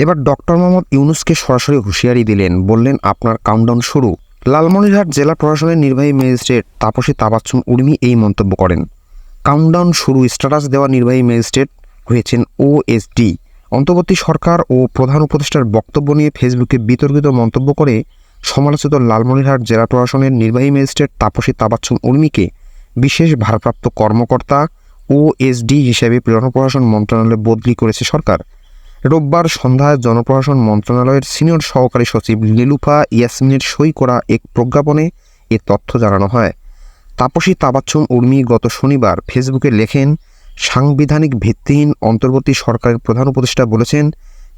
এবার ডক্টর মোহাম্মদ ইউনুসকে সরাসরি হুঁশিয়ারি দিলেন, বললেন, আপনার কাউন্টডাউন শুরু। লালমনিরহাট জেলা প্রশাসনের নির্বাহী ম্যাজিস্ট্রেট তাপসী তাবাচ্চুম উর্মি এই মন্তব্য করেন। কাউন্টডাউন শুরু স্ট্যাটাস দেওয়া নির্বাহী ম্যাজিস্ট্রেট হয়েছেন ওএসডি অন্তর্বর্তী সরকার ও প্রধান উপদেষ্টার বক্তব্য নিয়ে ফেসবুকে বিতর্কিত মন্তব্য করে সমালোচিত লালমনিরহাট জেলা প্রশাসনের নির্বাহী ম্যাজিস্ট্রেট তাপসী তাবাচ্চুম উর্মিকে বিশেষ ভারপ্রাপ্ত কর্মকর্তা ওএসডি হিসেবে প্রশাসন মন্ত্রণালয়ে বদলি করেছে সরকার। রোববার সন্ধ্যায় জনপ্রশাসন মন্ত্রণালয়ের সিনিয়র সহকারী সচিব লিলুফা ইয়াসমিনের সই করা এক প্রজ্ঞাপনে এ তথ্য জানানো হয়। তাপসী তাবাচ্চুম উর্মি গত শনিবার ফেসবুকে লেখেন, সাংবিধানিক ভিত্তিহীন অন্তর্বর্তী সরকারের প্রধান উপদেষ্টা বলেছেন,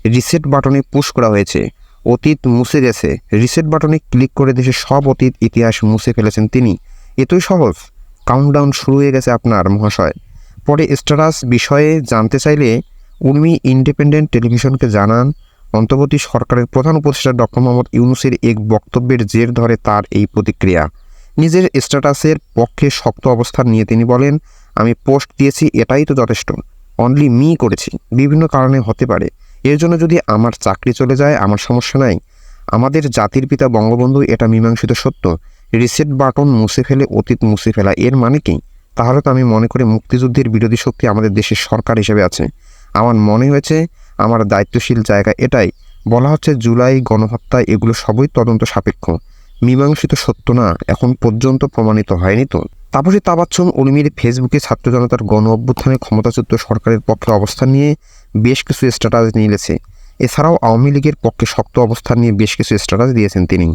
রিসেট বাটনে পুশ করা হয়েছে। অতীত মুছে গেছে। রিসেট বাটনে ক্লিক করে দেশের সব অতীত ইতিহাস মুছে ফেলেছেন তিনি। এতই সহজ। কাউন্টডাউন শুরু হয়ে গেছে আপনার মহাশয়। পরে স্ট্যাটাস বিষয়ে জানতে চাইলে উর্মি ইন্ডিপেন্ডেন্ট টেলিভিশনকে জানান, অন্তর্বর্তী সরকারের প্রধান উপদেষ্টা ডক্টর মোহাম্মদ ইউনুসের এক বক্তব্যের জের ধরে তার এই প্রতিক্রিয়া। নিজের স্ট্যাটাসের পক্ষে শক্ত অবস্থান নিয়ে তিনি বলেন, আমি পোস্ট দিয়েছি, এটাই তো যথেষ্ট। অনলি মি করেছি। বিভিন্ন কারণে হতে পারে। এর জন্য যদি আমার চাকরি চলে যায়, আমার সমস্যা নাই। আমাদের জাতির পিতা বঙ্গবন্ধু, এটা মীমাংসিত সত্য। রিসেট বাটন মুছে ফেলে, অতীত মুছে ফেলা, এর মানে কি? তাহলে তো আমি মনে করি মুক্তিযুদ্ধের বিরোধী শক্তি আমাদের দেশের সরকার হিসেবে আছে। আমার মনে হয়েছে আমার দায়িত্বশীল জায়গা এটাই। বলা হচ্ছে জুলাই গণহত্যা এগুলো সবই তদন্ত সাপেক্ষ। মীমাংসিত সত্য না, এখন পর্যন্ত প্রমাণিত হয়নি তো। তাপসী তাবাচ্চম উর্মির ফেসবুকে ছাত্র জনতার গণ অভ্যুত্থানে ক্ষমতাচ্যুত সরকারের পক্ষে অবস্থান নিয়ে বেশ কিছু স্ট্যাটাস নিয়েছে এছাড়াও আওয়ামী লীগের পক্ষে শক্ত অবস্থান নিয়ে বেশ কিছু স্ট্যাটাস দিয়েছেন তিনি।